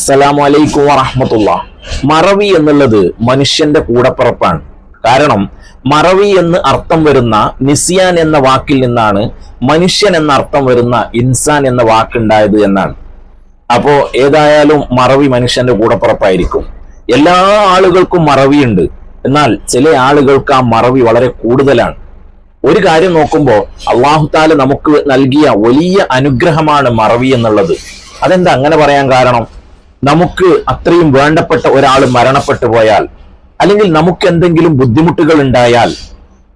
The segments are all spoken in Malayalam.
അസ്സലാമു അലൈക്കും വറഹമത്തുള്ള. മറവി എന്നുള്ളത് മനുഷ്യന്റെ കൂടപ്പിറപ്പാണ്. കാരണം മറവി എന്ന് അർത്ഥം വരുന്ന നിസിയാൻ എന്ന വാക്കിൽ നിന്നാണ് മനുഷ്യൻ എന്ന അർത്ഥം വരുന്ന ഇൻസാൻ എന്ന വാക്കുണ്ടായത് എന്നാണ്. അപ്പോ ഏതായാലും മറവി മനുഷ്യന്റെ കൂടപ്പിറപ്പായിരിക്കും. എല്ലാ ആളുകൾക്കും മറവിയുണ്ട്. എന്നാൽ ചില ആളുകൾക്ക് ആ മറവി വളരെ കൂടുതലാണ്. ഒരു കാര്യം നോക്കുമ്പോൾ അള്ളാഹുത്താല നമുക്ക് നൽകിയ വലിയ അനുഗ്രഹമാണ് മറവി എന്നുള്ളത്. അതെന്താ അങ്ങനെ പറയാൻ കാരണം? നമുക്ക് അത്രയും വേണ്ടപ്പെട്ട ഒരാൾ മരണപ്പെട്ടു പോയാൽ അല്ലെങ്കിൽ നമുക്ക് എന്തെങ്കിലും ബുദ്ധിമുട്ടുകൾ ഉണ്ടായാൽ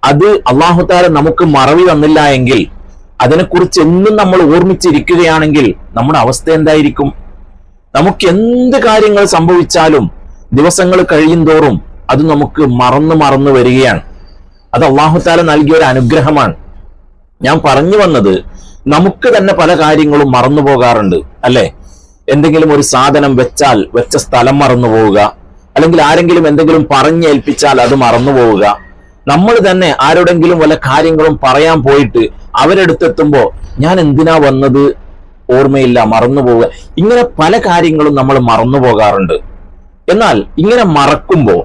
അത് അള്ളാഹുത്താല നമുക്ക് മറവി തന്നില്ല എങ്കിൽ അതിനെക്കുറിച്ച് എന്നും നമ്മൾ ഓർമ്മിച്ചിരിക്കുകയാണെങ്കിൽ നമ്മുടെ അവസ്ഥ എന്തായിരിക്കും? നമുക്ക് എന്ത് കാര്യങ്ങൾ സംഭവിച്ചാലും ദിവസങ്ങൾ കഴിയും തോറും അത് നമുക്ക് മറന്നു മറന്നു വരികയാണ്. അത് അള്ളാഹുത്താല നൽകിയ ഒരു അനുഗ്രഹമാണ്. ഞാൻ പറഞ്ഞു വന്നത് നമുക്ക് തന്നെ പല കാര്യങ്ങളും മറന്നു പോകാറുണ്ട് അല്ലെ? എന്തെങ്കിലും ഒരു സാധനം വെച്ചാൽ വെച്ച സ്ഥലം മറന്നു പോവുക. അല്ലെങ്കിൽ ആരെങ്കിലും എന്തെങ്കിലും പറഞ്ഞേൽപ്പിച്ചാൽ അത് മറന്നു പോവുക. നമ്മൾ തന്നെ ആരോടെങ്കിലും വല്ല കാര്യങ്ങളും പറയാൻ പോയിട്ട് അവരെടുത്തെത്തുമ്പോ ഞാൻ എന്തിനാ വന്നത്? ഓർമ്മയില്ല മറന്നു പോവുക. ഇങ്ങനെ പല കാര്യങ്ങളും നമ്മൾ മറന്നു പോകാറുണ്ട്. എന്നാൽ ഇങ്ങനെ മറക്കുമ്പോൾ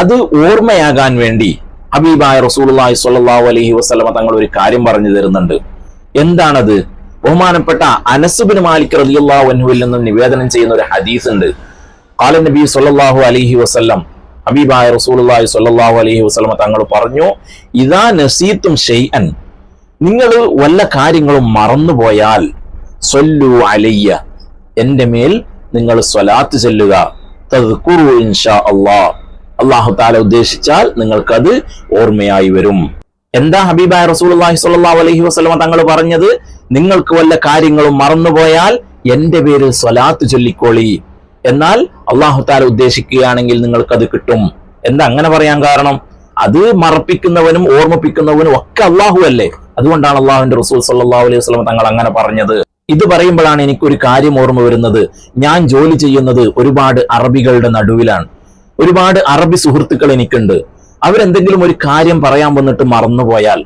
അത് ഓർമ്മയാകാൻ വേണ്ടി ഹബീബായ റസൂലുള്ളാഹി സ്വല്ലല്ലാഹു അലൈഹി വസ്ലമ തങ്ങൾ ഒരു കാര്യം പറഞ്ഞു തരുന്നുണ്ട്. എന്താണത്? ബഹുമാനപ്പെട്ട അനസുബിൻ മാലിക് റളിയല്ലാഹു അൻഹുവിൽ നിന്നും നിവേദനം ചെയ്യുന്ന ഒരു ഹദീസ് ഉണ്ട്. കാല നബി സ്വല്ലല്ലാഹു അലഹി വസല്ലം ഹബീബായ റസൂലുള്ളാഹി സ്വല്ലല്ലാഹു അലഹി വസ്ലമ തങ്ങൾ പറഞ്ഞു ഇതാ നസീത്തും ഷൈഅൻ നിങ്ങൾ വല്ല കാര്യങ്ങളും മറന്നുപോയാൽ സൊല്ലു അലയ്യ എന്റെ മേൽ നിങ്ങൾ സ്വലാത്ത് ചെല്ലുക. അള്ളാഹ് അള്ളാഹു താല ഉദ്ദേശിച്ചാൽ നിങ്ങൾക്കത് ഓർമ്മയായി വരും. എന്താ ഹബീബായ റസൂലുള്ളാഹി സ്വല്ലല്ലാഹു അലൈഹി വസല്ലമ തങ്ങൾ പറഞ്ഞത്? നിങ്ങൾക്ക് വല്ല കാര്യങ്ങളും മറന്നുപോയാൽ എന്റെ പേരിൽ സ്വലാത്ത് ചൊല്ലിക്കോളി. എന്നാൽ അള്ളാഹു താല ഉദ്ദേശിക്കുകയാണെങ്കിൽ നിങ്ങൾക്കത് കിട്ടും. എന്താ അങ്ങനെ പറയാൻ കാരണം? അത് മറപ്പിക്കുന്നവനും ഓർമ്മിപ്പിക്കുന്നവനും ഒക്കെ അള്ളാഹു അല്ലേ? അതുകൊണ്ടാണ് അള്ളാഹുവിന്റെ റസൂൽ സല്ലല്ലാഹു അലൈഹി വസല്ലം തങ്ങൾ അങ്ങനെ പറഞ്ഞത്. ഇത് പറയുമ്പോഴാണ് എനിക്കൊരു കാര്യം ഓർമ്മ വരുന്നത്. ഞാൻ ജോലി ചെയ്യുന്നത് ഒരുപാട് അറബികളുടെ നടുവിലാണ്. ഒരുപാട് അറബി സുഹൃത്തുക്കൾ എനിക്കുണ്ട്. അവരെന്തെങ്കിലും ഒരു കാര്യം പറയാൻ വന്നിട്ട് മറന്നുപോയാൽ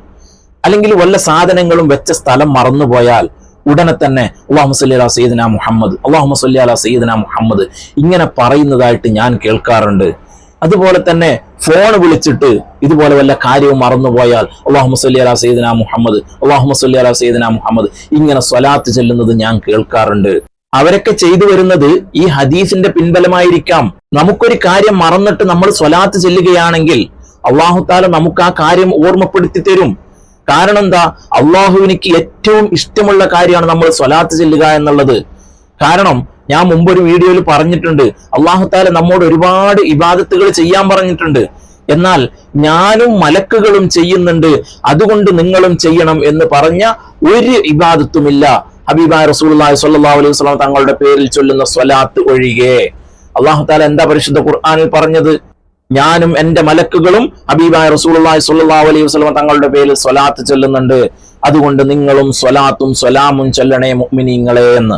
അല്ലെങ്കിൽ വല്ല സാധനങ്ങളും വെച്ച സ്ഥലം മറന്നുപോയാൽ ഉടനെ തന്നെ അള്ളാഹു സല്ലി അല മുഹമ്മദ് അള്ളാഹു സല്ലി അല സയ്യിദന മുഹമ്മദ് ഇങ്ങനെ പറയുന്നതായിട്ട് ഞാൻ കേൾക്കാറുണ്ട്. അതുപോലെ തന്നെ ഫോൺ വിളിച്ചിട്ട് ഇതുപോലെ വല്ല കാര്യവും മറന്നുപോയാൽ അള്ളാഹു സല്ലി അല സയ്യിദന മുഹമ്മദ് അള്ളാഹു സല്ലി അല സയ്യിദന മുഹമ്മദ് ഇങ്ങനെ സ്വലാത്ത് ചെല്ലുന്നത് ഞാൻ കേൾക്കാറുണ്ട്. അവരൊക്കെ ചെയ്തു വരുന്നത് ഈ ഹദീസിന്റെ പിൻബലമായിരിക്കാം. നമുക്കൊരു കാര്യം മറന്നിട്ട് നമ്മൾ സ്വലാത്ത് ചെല്ലുകയാണെങ്കിൽ അള്ളാഹുത്താല നമുക്ക് ആ കാര്യം ഓർമ്മപ്പെടുത്തി തരും. കാരണം എന്താ? അള്ളാഹുവിനിക്ക് ഏറ്റവും ഇഷ്ടമുള്ള കാര്യമാണ് നമ്മൾ സ്വലാത്ത് ചെല്ലുക എന്നുള്ളത്. കാരണം ഞാൻ മുമ്പൊരു വീഡിയോയിൽ പറഞ്ഞിട്ടുണ്ട്. അള്ളാഹുത്താല നമ്മോട് ഒരുപാട് ഇബാദത്തുകൾ ചെയ്യാൻ പറഞ്ഞിട്ടുണ്ട്. എന്നാൽ ഞാനും മലക്കുകളും ചെയ്യുന്നുണ്ട്. അതുകൊണ്ട് നിങ്ങളും ചെയ്യണം എന്ന് പറഞ്ഞ ഒരു ഇബാദത്തുമില്ല. ഹബീബായ റസൂലുള്ളാഹി സ്വല്ലല്ലാഹു അലൈഹി വസല്ലം തങ്ങളുടെ പേരിൽ ചൊല്ലുന്ന സ്വലാത്ത് ഒഴികെ. അള്ളാഹു താല എന്താ പരിശുദ്ധ ഖുർആാനിൽ പറഞ്ഞത്? ഞാനും എന്റെ മലക്കുകളും ഹബീബായ റസൂലുള്ളാഹി സ്വല്ലല്ലാഹു അലൈഹി വസ്ലമ തങ്ങളുടെ പേരിൽ സ്വലാത്ത് ചെല്ലുന്നുണ്ട്. അതുകൊണ്ട് നിങ്ങളും സ്വലാത്തും സ്വലാമും ചെല്ലണേ മുഅ്മിനീങ്ങളെ എന്ന്.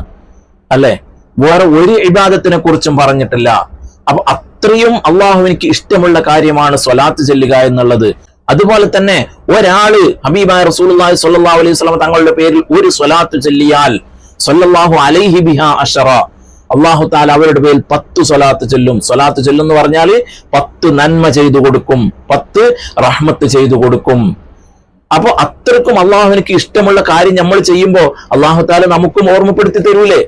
അല്ലെ? വേറെ ഒരു ഇബാദത്തിനെ കുറിച്ചും പറഞ്ഞിട്ടില്ല. അപ്പൊ അത്രയും അള്ളാഹുവിനിക്ക് ഇഷ്ടമുള്ള കാര്യമാണ് സ്വലാത്ത് ചെല്ലുക എന്നുള്ളത്. അതുപോലെ തന്നെ ഒരാൾ ഹബീബായ റസൂലുള്ളാഹി സ്വല്ലല്ലാഹു അലൈഹി വസല്ലം തങ്ങളുടെ പേരിൽ ഒരു സ്വലാത്ത് ചെല്ലിയാൽ സൊല്ലാഹു അലൈഹി ബിഹ അഷറ അള്ളാഹു താല അവരുടെ പേരിൽ പത്ത് സ്വലാത്ത് ചൊല്ലും. സ്വലാത്ത് ചൊല്ലും എന്ന് പറഞ്ഞാൽ പത്ത് നന്മ ചെയ്തു കൊടുക്കും. പത്ത് റഹ്മത്ത് ചെയ്തു കൊടുക്കും. അപ്പൊ അത്രക്കും അള്ളാഹുവിനക്ക് ഇഷ്ടമുള്ള കാര്യം നമ്മൾ ചെയ്യുമ്പോൾ അള്ളാഹു താല നമുക്കും ഓർമ്മപ്പെടുത്തി തരൂലേ?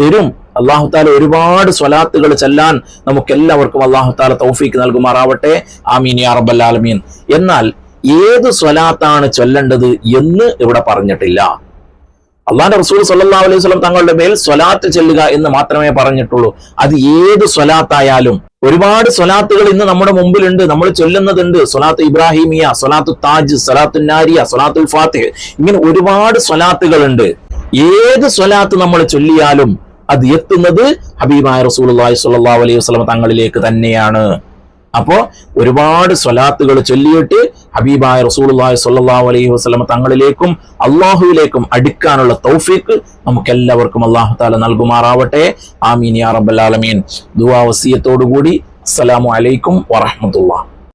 തരും. അള്ളാഹു താല ഒരുപാട് സ്വലാത്തുകൾ ചെല്ലാൻ നമുക്ക് എല്ലാവർക്കും അള്ളാഹു താല തൗഫീക്ക് നൽകുമാറാവട്ടെ. ആമീൻ യാ റബ്ബൽ ആലമീൻ. എന്നാൽ ഏത് സ്വലാത്താണ് ചൊല്ലേണ്ടത് എന്ന് ഇവിടെ പറഞ്ഞിട്ടില്ല. അള്ളാന്റെ റസൂൽ സല്ലാ അലൈഹി സ്വലം തങ്ങളുടെ മേൽ സ്വലാത്ത് ചെല്ലുക എന്ന് മാത്രമേ പറഞ്ഞിട്ടുള്ളൂ. അത് ഏത് സ്വലാത്തായാലും. ഒരുപാട് സ്വലാത്തുകൾ ഇന്ന് നമ്മുടെ മുമ്പിലുണ്ട്. നമ്മൾ ചൊല്ലുന്നതുണ്ട്. സ്വലാത്ത് ഇബ്രാഹിമിയ സ്വലാത്തു താജ് സ്വലാത്തു നാരിയ സ്വലാത്തുൽ ഫാത്തിഹ്. ഇങ്ങനെ ഒരുപാട് സ്വലാത്തുകളുണ്ട്. ഏത് സ്വലാത്ത് നമ്മൾ ചൊല്ലിയാലും അത് എത്തുന്നത് ഹബീബായ റസൂൽ റസൂലുള്ളാഹി സ്വല്ലല്ലാഹു അലൈഹി വസല്ലം തങ്ങളിലേക്ക് തന്നെയാണ്. അപ്പോ ഒരുപാട് സ്വലാത്തുകൾ ചൊല്ലിയിട്ട് ഹബീബായ റസൂലുള്ളാഹി സ്വല്ലല്ലാഹു അലൈഹി വസല്ലം തങ്ങളിലേക്കും അള്ളാഹുവിലേക്കും അടുക്കാനുള്ള തൗഫീക്ക് നമുക്കെല്ലാവർക്കും അള്ളാഹു താല നൽകുമാറാവട്ടെ. ആമീൻ യാ റബ്ബൽ ആലമീൻ. ദുആ വസിയത്തോടു കൂടി അസ്സലാമു അലൈക്കും വറഹ്മത്തുള്ളാഹി.